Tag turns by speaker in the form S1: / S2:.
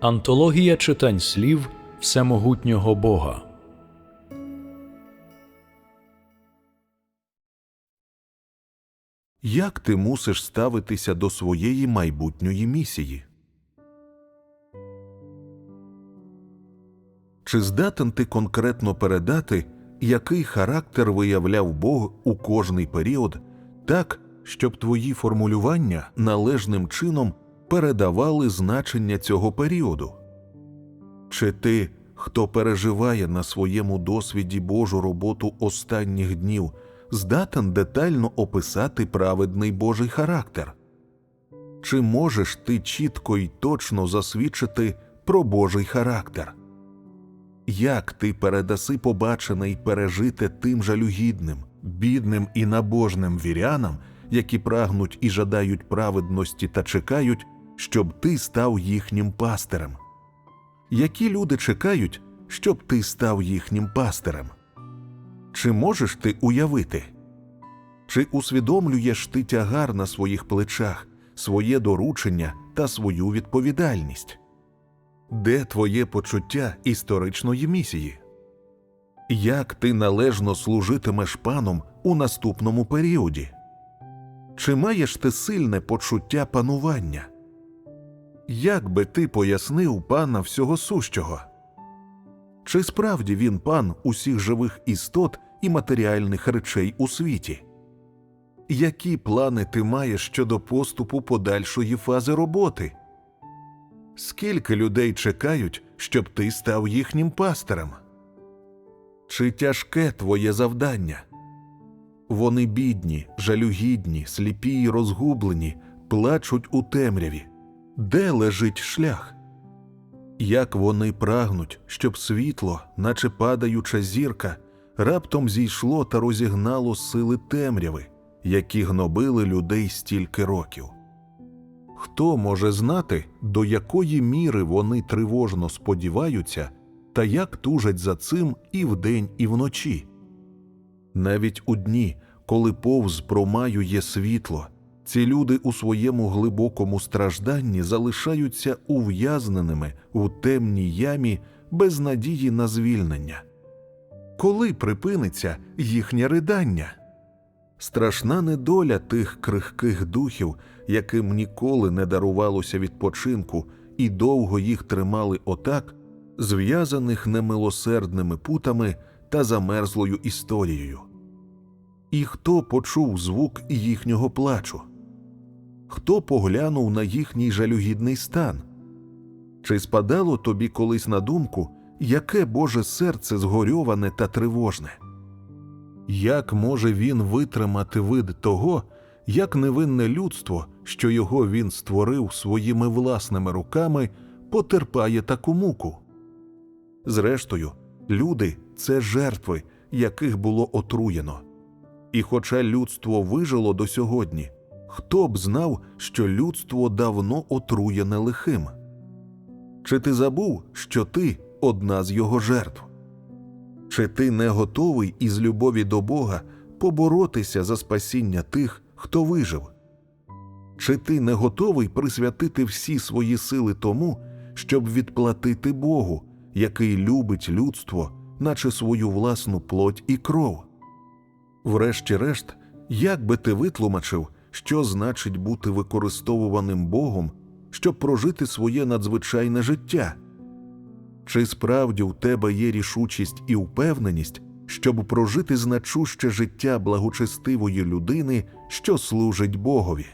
S1: Антологія читань слів Всемогутнього Бога.
S2: Як ти мусиш ставитися до своєї майбутньої місії? Чи здатен ти конкретно передати, який характер виявляв Бог у кожний період, так, щоб твої формулювання належним чином передавали значення цього періоду? Чи ти, хто переживає на своєму досвіді Божу роботу останніх днів, здатен детально описати праведний Божий характер? Чи можеш ти чітко й точно засвідчити про Божий характер? Як ти передаси побачене й пережите тим жалюгідним, бідним і набожним вірянам, які прагнуть і жадають праведності та чекають, щоб ти став їхнім пастирем? Які люди чекають, щоб ти став їхнім пастирем? Чи можеш ти уявити? Чи усвідомлюєш ти тягар на своїх плечах, своє доручення та свою відповідальність? Де твоє почуття історичної місії? Як ти належно служитимеш паном у наступному періоді? Чи маєш ти сильне почуття панування? Як би ти пояснив пана всього сущого? Чи справді він пан усіх живих істот і матеріальних речей у світі? Які плани ти маєш щодо поступу подальшої фази роботи? Скільки людей чекають, щоб ти став їхнім пастирем? Чи тяжке твоє завдання? Вони бідні, жалюгідні, сліпі й розгублені, плачуть у темряві. Де лежить шлях? Як вони прагнуть, щоб світло, наче падаюча зірка, раптом зійшло та розігнало сили темряви, які гнобили людей стільки років. Хто може знати, до якої міри вони тривожно сподіваються, та як тужать за цим і вдень, і вночі? Навіть у дні, коли повз промаює світло, ці люди у своєму глибокому стражданні залишаються ув'язненими у темній ямі без надії на звільнення. Коли припиниться їхнє ридання? Страшна недоля тих крихких духів, яким ніколи не дарувалося відпочинку, і довго їх тримали отак, зв'язаних немилосердними путами та замерзлою історією. І хто почув звук їхнього плачу? Хто поглянув на їхній жалюгідний стан? Чи спадало тобі колись на думку, яке Боже серце згорьоване та тривожне? Як може він витримати вид того, як невинне людство, що його він створив своїми власними руками, потерпає таку муку? Зрештою, люди це жертви, яких було отруєно. І хоча людство вижило до сьогодні, хто б знав, що людство давно отруєне лихим? Чи ти забув, що ти одна з його жертв? Чи ти не готовий із любові до Бога поборотися за спасіння тих, хто вижив? Чи ти не готовий присвятити всі свої сили тому, щоб відплатити Богу, який любить людство, наче свою власну плоть і кров? Врешті-решт, як би ти витлумачив, що значить бути використовуваним Богом, щоб прожити своє надзвичайне життя? Чи справді у тебе є рішучість і впевненість, щоб прожити значуще життя благочестивої людини, що служить Богові?